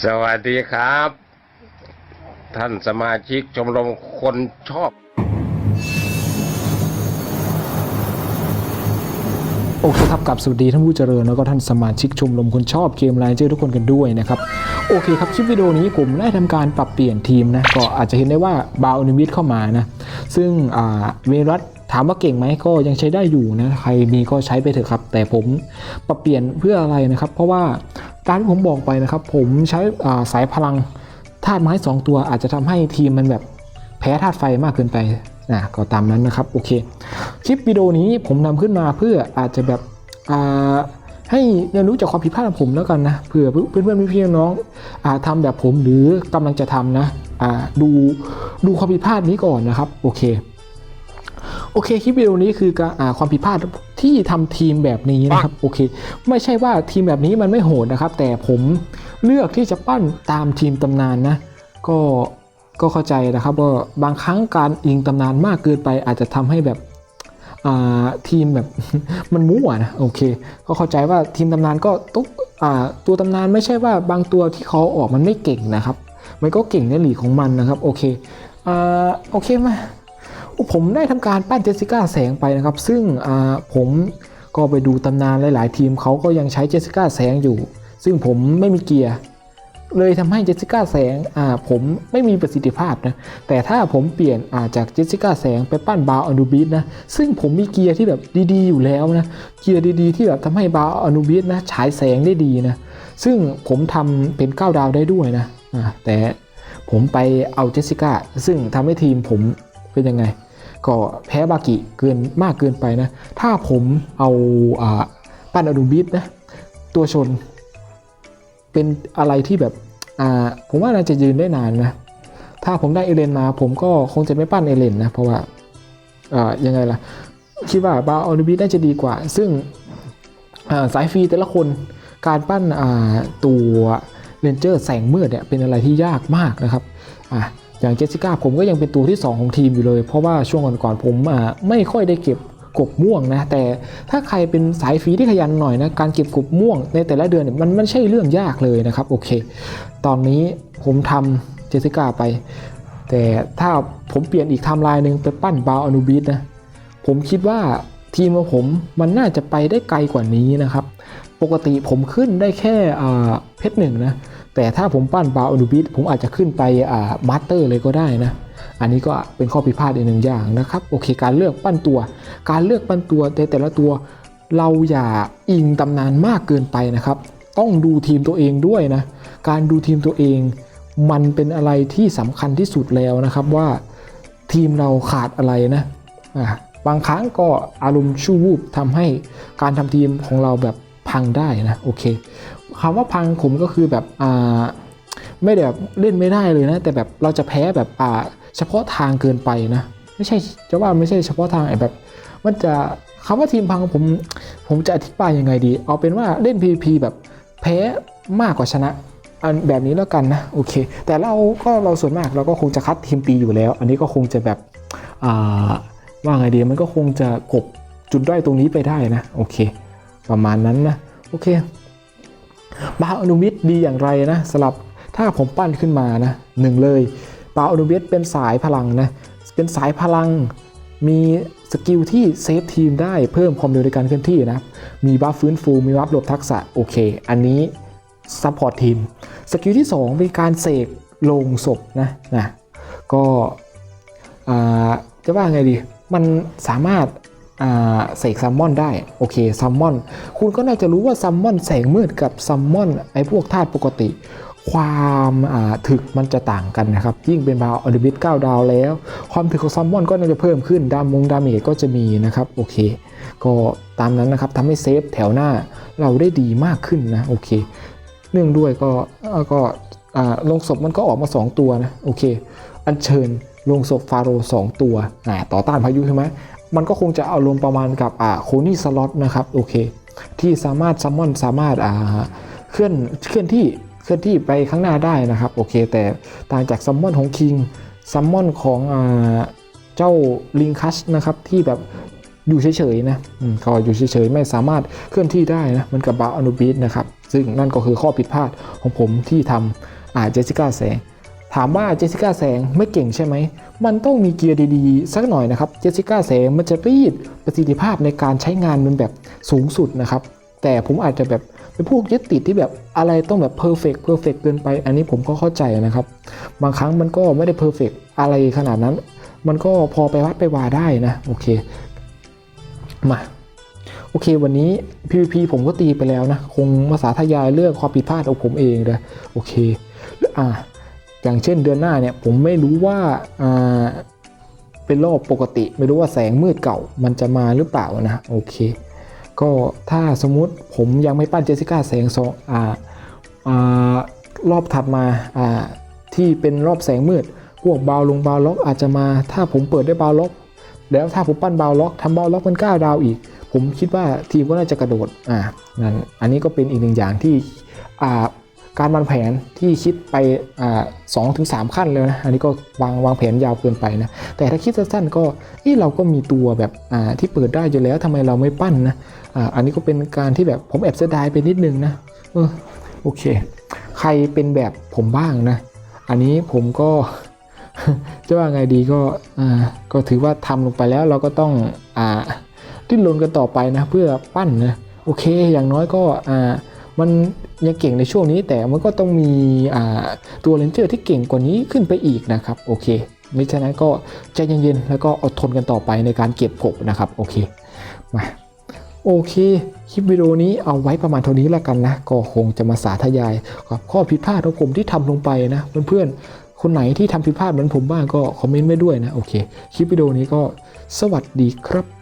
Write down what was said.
สวัสดีครับ ท่านสมาชิกชมรมคนชอบ โอเคครับกับสวัสดีท่านผู้เจริญแล้วก็ท่านสมาชิกชมรมคนชอบเกมไลน์เจอทุกคนกันด้วยนะครับ โอเคครับ คลิปวิดีโอนี้ผมได้ทำการปรับเปลี่ยนทีมนะ ก็อาจจะเห็นได้ว่าบาวอนิมิตเข้ามานะ ซึ่งเวรัตถามว่าเก่งไหมก็ยังใช้ได้อยู่นะ ใครมีก็ใช้ไปเถอะครับ แต่ผมปรับเปลี่ยนเพื่ออะไรนะครับ เพราะว่า ตามที่ผมบอกไปนะครับ ผมใช้สายพลังธาตุไม้สองตัว อาจจะทำให้ทีมมันแบบแพ้ธาตุไฟมากเกินไปนะก็ตามนั้นนะครับโอเค คลิปวิดีโอนี้ผมนำขึ้นมาเพื่ออาจจะแบบให้เรียนรู้จากความผิดพลาดของผมแล้วกันนะเผื่อเพื่อนเพื่อนๆพี่ๆน้องๆทำแบบผมหรือกำลังจะทำนะดูดูความผิดพลาดนี้ก่อนนะครับโอเคโอเคคลิปวิดีโอนี้คือการความผิดพลาด ที่ทำทีมแบบนี้นะครับโอเค ไม่ใช่ว่าทีมแบบนี้มันไม่โหดนะครับ แต่ผมเลือกที่จะปั้นตามทีมตำนานนะ ก็ก็เข้าใจนะครับว่าบางครั้งการอิงตำนานมากเกินไป อาจจะทำให้แบบอ่าทีมแบบมันมั่วนะโอเค ก็เข้าใจว่าทีมตำนานก็ตุ๊กอ่าตัวตำนานไม่ใช่ว่าบางตัวที่เขาออกมันไม่เก่งนะครับ มันก็เก่งในหลีกของมันนะครับ โอเคอ่าโอเคมา ผมได้ทำการปั้นเจสสิก้าแสงไปนะครับ ซึ่งผมก็ไปดูตำนานหลาย ๆ ทีมเขาก็ยังใช้เจสสิก้าแสงอยู่ ซึ่งผมไม่มีเกียร์เลยทำให้เจสสิก้าแสงอ่าผมไม่มีประสิทธิภาพนะ แต่ถ้าผมเปลี่ยนอ่าจากเจสสิก้าแสงไปปั้นบาวอนูบิสนะ ซึ่งผมมีเกียร์ที่แบบดี ๆ อยู่แล้วนะ เกียร์ดี ๆ ที่แบบทำให้บาวอนูบิสนะฉายแสงได้ดีนะ ซึ่งผมทำเป็น9ดาวได้ด้วยนะ อ่าแต่ผมไปเอาเจสสิก้าซึ่งทำให้ทีมผม เป็นยังไง ก็แพ้บากิเกินมากเกินไปนะ ถ้าผมเอาอปั้นอนูบิสนะ ตัวชน เป็นอะไรที่แบบผมว่าน่าจะยืนได้นานนะ ถ้าผมได้เอเลนมา ผมก็คงจะไม่ปั้นเอเลนนะ เพราะว่าอ่ายังไงล่ะ คิดว่าบาอนิบิสน่าจะดีกว่า ซึ่งาสายฟรีแต่ละคนการปั้นตัวเรนเจอร์แสงมืดเนี่ยเป็นอะไรที่ยากมากนะครับอะ อย่างเจสสิก้าผมก็ยังเป็นตัวที่ 2 ของทีมอยู่เลย เพราะว่าช่วงก่อนๆผมไม่ค่อยได้เก็บกบม่วงนะแต่ถ้าใครเป็นสายฟีที่ขยันหน่อยนะการเก็บกบม่วงในแต่ละเดือนเนี่ยมันไม่ใช่เรื่องยากเลยนะครับโอเค ตอนนี้ผมทำเจสสิก้าไป แต่ถ้าผมเปลี่ยนอีกทม์ไลน์หนึ่งไปปั้นบาวอนูบิสนะผมคิดว่าทีมของผมมันน่าจะไปได้ไกลกว่านี้นะครับ ปกติผมขึ้นได้แค่เพชรหนึ่งนะ แต่ถ้าผมปั้นบาวอนูบิสผมอาจจะขึ้นไปอ่ามาสเตอร์เลยก็ได้นะ อันนี้ก็เป็นข้อผิดพลาดอีกหนึ่งอย่างนะครับ โอเค การเลือกปั้นตัว การเลือกปั้นตัวแต่แต่ละตัว เราอย่าอิงตำนานมากเกินไปนะครับ ต้องดูทีมตัวเองด้วยนะ การดูทีมตัวเอง มันเป็นอะไรที่สำคัญที่สุดแล้วนะครับว่าทีมเราขาดอะไรนะะบางครั้งก็อารมณ์ชั่ววูบทำให้การทำทีมของเราแบบ พังได้นะโอเคคำว่าพังผมก็คือแบบอ่าไม่ได้แบบเล่นไม่ได้เลยนะ แต่แบบเราจะแพ้แบบอ่าเฉพาะทางเกินไปนะ ไม่ใช่จะว่าไม่ใช่เฉพาะทางไอ้แบบ มันจะคำว่าทีมพังผมผมจะอธิบายยังไงดี เอาเป็นว่าเล่น PVP แบบแพ้มากกว่าชนะอันแบบนี้แล้วกันนะโอเค แต่เราก็เราส่วนมากเราก็คงจะคัดทีมปีอยู่แล้ว อันนี้ก็คงจะแบบอ่าว่าไงดีมันก็คงจะกบจุดด้อยตรงนี้ไปได้นะโอเค ประมาณนั้นนะ โอเคบาอนุมิตดีอย่างไรนะสำหรับถ้าผมปั้นขึ้นมานะหนึ่งเลยบาอนุมิตเป็นสายพลังนะเป็นสายพลังมีสกิลที่เซฟทีมได้เพิ่มความเร็วในการเคลื่อนที่นะมีบัฟฟื้นฟูมีบัฟหลบทักษะโอเค อันนี้ซัพพอร์ตทีมสกิลที่ 2 เป็นการเสกลงศพนะนะก็จะว่าไงดี มันสามารถ เสกซัมมอนได้ โอเคซัมมอน คุณก็น่าจะรู้ว่าซัมมอนแสงมืดกับซัมมอนไอ้พวกธาตุปกติ ความถึกมันจะต่างกันนะครับ ยิ่งเป็นบาวออริบิท9ดาวแล้ว ความถึกของซัมมอนก็น่าจะเพิ่มขึ้น ดามงดาเมจก็จะมีนะครับ โอเค ก็ตามนั้นนะครับทำให้เซฟแถวหน้าเราได้ดีมากขึ้นนะ โอเค เนื่องด้วยก็ก็ลงศพมันก็ออกมา 2 ตัวนะ โอเค อัญเชิญลงศพฟาโรห์สองตัวต่อต้านพายุใช่ไหม มันก็คงจะเอาลงประมาณกับอ่าโคนี่สล็อตนะครับโอเค ที่สามารถซัมมอนสามารถอ่าเคลื่อนเคลื่อนที่เคลื่อนที่ไปข้างหน้าได้นะครับโอเค แต่ต่างจากซัมมอนของคิงซัมมอนของอ่าเจ้าลิงคัสนะครับที่แบบอยู่เฉยๆนะอืมเขาอยู่เฉยๆไม่สามารถเคลื่อนที่ได้นะมือนกับบาอนุบิสนะครับ ซึ่งนั่นก็คือข้อผิดพลาดของผมที่ทำอ่าเจสิก้าแสง ถามว่าเจสสิก้าแสงไม่เก่งใช่ไหม มันต้องมีเกียร์ดีๆ สักหน่อยนะครับ เจสสิก้าแสงมันจะรีดประสิทธิภาพในการใช้งานมันแบบสูงสุดนะครับ แต่ผมอาจจะแบบเป็นพวกยึดติดที่แบบอะไรต้องแบบเพอร์เฟกเพอร์เฟกเกินไป อันนี้ผมก็เข้าใจนะครับ บางครั้งมันก็ไม่ได้เพอร์เฟกอะไรขนาดนั้น มันก็พอไปวัดไปวาได้นะ โอเค มาโอเค วันนี้ PVP ผมก็ตีไปแล้วนะ คงมาสาธยายเรื่องความผิดพลาดของผมเองเลยโอเคอ่า อย่างเช่นเดือนหน้าเนี่ยผมไม่รู้ว่าเป็นรอบปกติ ไม่รู้ว่าแสงมืดเก่ามันจะมาหรือเปล่านะโอเค ก็ถ้าสมมุติผมยังไม่ปั้นเจสสิก้าแสงสองอ่าอ่ารอบถัดมาอ่าที่เป็นรอบแสงมืด พวกบาวลงบาวล็อกอาจจะมา ถ้าผมเปิดได้บาวล็อก แล้วถ้าผมปั้นบาวล็อกทำบาวล็อกเป็น9ดาวอีก ผมคิดว่าทีมก็น่าจะกระโดดอ่านั่นอันนี้ก็เป็นอีกหนึ่งอย่างที่อ่า การวางแผนที่คิดไปสองถึงสามขั้นเลยนะ อันนี้ก็วางวางแผนยาวเกินไปนะ แต่ถ้าคิดสั้นๆก็เอ้เราก็มีตัวแบบที่เปิดได้อยู่แล้วทำไมเราไม่ปั้นนะออันนี้ก็เป็นการที่แบบผมแอบเสียดายไปนิดนึงนะเออโอเค ใครเป็นแบบผมบ้างนะ อันนี้ผมก็จะว่าไงดีก็ก็ถือว่าทำลงไปแล้วเราก็ต้องอ่าดิ้นรนกันต่อไปนะเพื่อปั้นนะโอเค อย่างน้อยก็อ่า มันยังเก่งในช่วงนี้แต่มันก็ต้องมีตัวเลนเจอร์ที่เก่งกว่านี้ขึ้นไปอีกนะครับโอเคมิฉะนั้นก็ใจเย็นๆแล้วก็อดทนกันต่อไปในการเก็บกบนะครับโอเคมาโอเค คลิปวิดีโอนี้เอาไว้ประมาณเท่านี้แล้วกันนะ ก็คงจะมาสาธยายกับข้อผิดพลาดของผมที่ทำลงไปนะเพื่อนๆคนไหนที่ทำผิดพลาดเหมือนผมบ้างก็คอมเมนต์ไว้ด้วยนะโอเค คลิปวิดีโอนี้ก็สวัสดีครับ